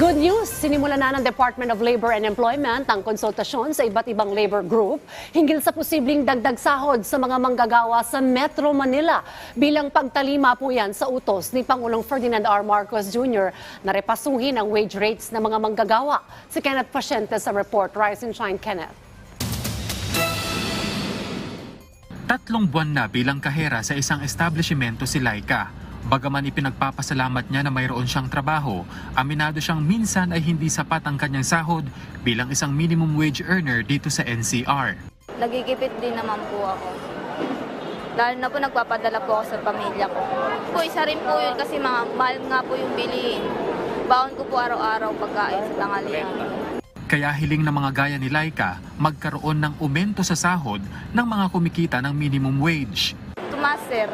Good news! Sinimula na ng Department of Labor and Employment ang konsultasyon sa iba't ibang labor group hinggil sa posibleng dagdag sahod sa mga manggagawa sa Metro Manila. Bilang pagtalima po yan sa utos ni Pangulong Ferdinand R. Marcos Jr. na repasuhin ang wage rates ng mga manggagawa. Si Kenneth Pasyente sa report. Rise and Shine, Kenneth. Tatlong buwan na bilang kahera sa isang establishmento si Laika. Bagaman ipinagpapasalamat niya na mayroon siyang trabaho, aminado siyang minsan ay hindi sapat ang kanyang sahod bilang isang minimum wage earner dito sa NCR. Nagigipit din naman po ako. Lalo na po nagpapadala po ako sa pamilya ko. Po, isa rin po yun kasi mga, mahal nga po yung bilihin. Baon ko po araw-araw pagkain sa tanghalian. Kaya hiling ng mga gaya ni Laika magkaroon ng aumento sa sahod ng mga kumikita ng minimum wage. Tumaas, sir.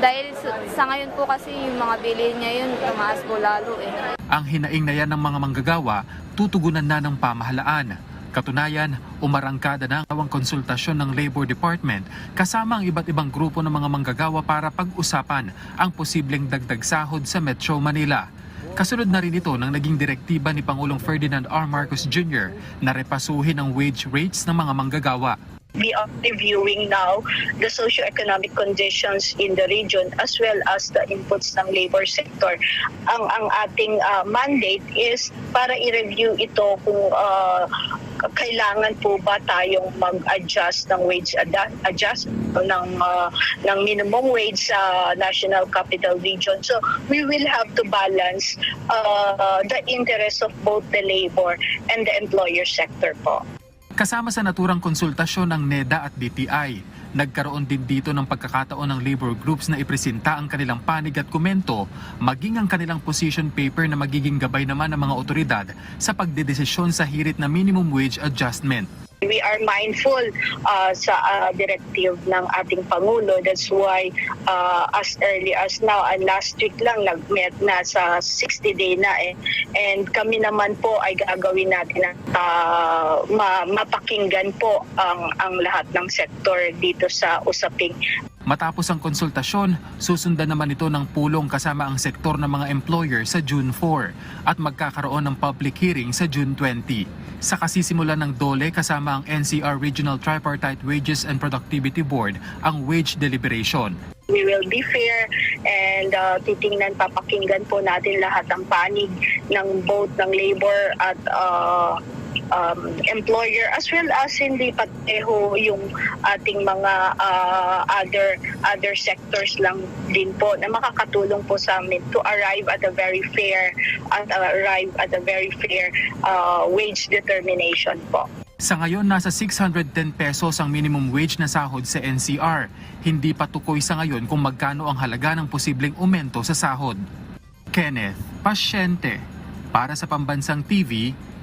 Dahil sa, ngayon po kasi yung mga bilihin niya yun, tumaas po lalo eh. Ang hinaing na yan ng mga manggagawa, tutugunan na ng pamahalaan. Katunayan, umarangkada na ang konsultasyon ng Labor Department kasama ang iba't ibang grupo ng mga manggagawa para pag-usapan ang posibleng dagdag sahod sa Metro Manila. Kasunod na rin ito ng naging direktiba ni Pangulong Ferdinand R. Marcos Jr. na repasuhin ang wage rates ng mga manggagawa. Are reviewing now the socio-economic conditions in the region as well as the inputs ng labor sector. Ang ang ating uh, mandate is para i-review ito kung uh, kailangan po ba tayong mag-adjust ng wage ad- adjust ng uh, ng minimum wage sa National Capital Region. So we will have to balance uh, the interests of both the labor and the employer sector po. Kasama sa naturang konsultasyon ng NEDA at DTI, nagkaroon din dito ng pagkakataon ng labor groups na ipresenta ang kanilang panig at komento, maging ang kanilang position paper na magiging gabay naman ng mga otoridad sa pagdedesisyon sa hirit na minimum wage adjustment. We are mindful uh, sa uh, directive ng ating Pangulo. That's why uh, as early as now, and last week lang, nag-met na sa 60-day na eh. And kami naman po ay gagawin natin na uh, ma- mapakinggan po ang, ang lahat ng sektor dito sa usaping Matapos ang konsultasyon, susundan naman ito ng pulong kasama ang sektor ng mga employer sa June 4 at magkakaroon ng public hearing sa June 20. Sa kasisimula ng DOLE kasama ang NCR Regional Tripartite Wages and Productivity Board ang wage deliberation. we will be fair and uh, titingnan, papakinggan po natin lahat ng panig ng both ng labor at uh, um, employer as well as hindi pateho yung ating mga uh, other other sectors lang din po na makakatulong po sa amin to arrive at a very fair at arrive at a very fair uh, wage determination po. Sa ngayon, nasa 610 pesos ang minimum wage na sahod sa NCR. Hindi pa tukoy sa ngayon kung magkano ang halaga ng posibleng aumento sa sahod. Kenneth Pasyente para sa Pambansang TV